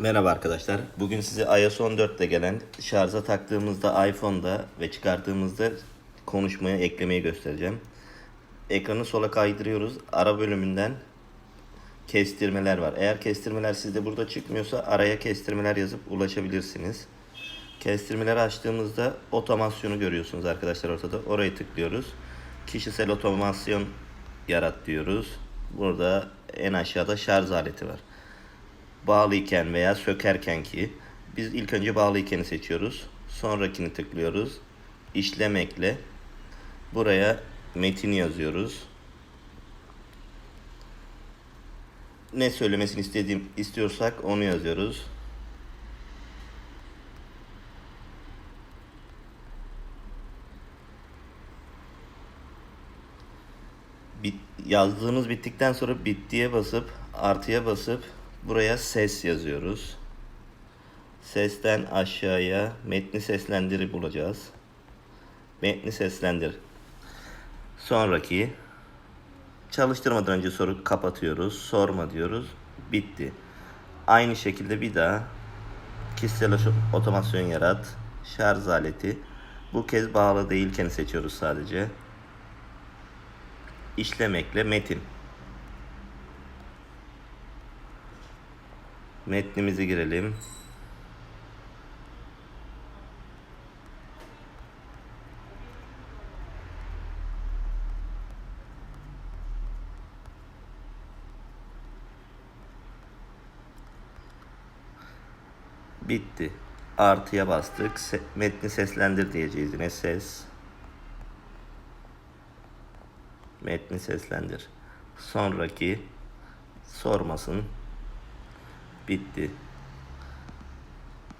Merhaba arkadaşlar. Bugün size iOS 14'te gelen şarja taktığımızda iPhone'da ve çıkardığımızda konuşmaya eklemeyi göstereceğim. Ekranı sola kaydırıyoruz. Ara bölümünden kestirmeler var. Eğer kestirmeler sizde burada çıkmıyorsa araya kestirmeler yazıp ulaşabilirsiniz. Kestirmeleri açtığımızda otomasyonu görüyorsunuz arkadaşlar ortada. Orayı tıklıyoruz. Kişisel otomasyon yarat diyoruz. Burada en aşağıda şarj aleti var bağlıyken veya sökerken ki biz ilk önce bağlıyken'i seçiyoruz. Sonrakini tıklıyoruz. İşlem ekle. Buraya metini yazıyoruz. Ne söylemesini istediğim istiyorsak onu yazıyoruz. Bit, yazdığımız bittikten sonra bittiye basıp artıya basıp buraya ses yazıyoruz. Sesten aşağıya metni seslendir bulacağız. Metni seslendir. Sonraki çalıştırmadan önce soru kapatıyoruz. Sorma diyoruz. Bitti. Aynı şekilde bir daha kişisel otomasyon yarat. Şarj aleti. Bu kez bağlı değilken seçiyoruz sadece. İşlem ekle metin. Metnimizi girelim. Bitti. Artıya bastık. Se- metni seslendir diyeceğiz yine. Ses. Metni seslendir. Sonraki sormasın. Bitti.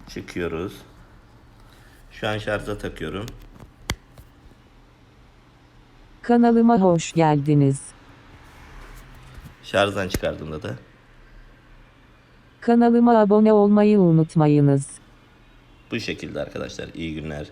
Çıkıyoruz. Şu an şarja takıyorum. Kanalıma hoş geldiniz. Şarjdan çıkardığımda da Kanalıma abone olmayı unutmayınız. bu şekilde arkadaşlar. İyi günler.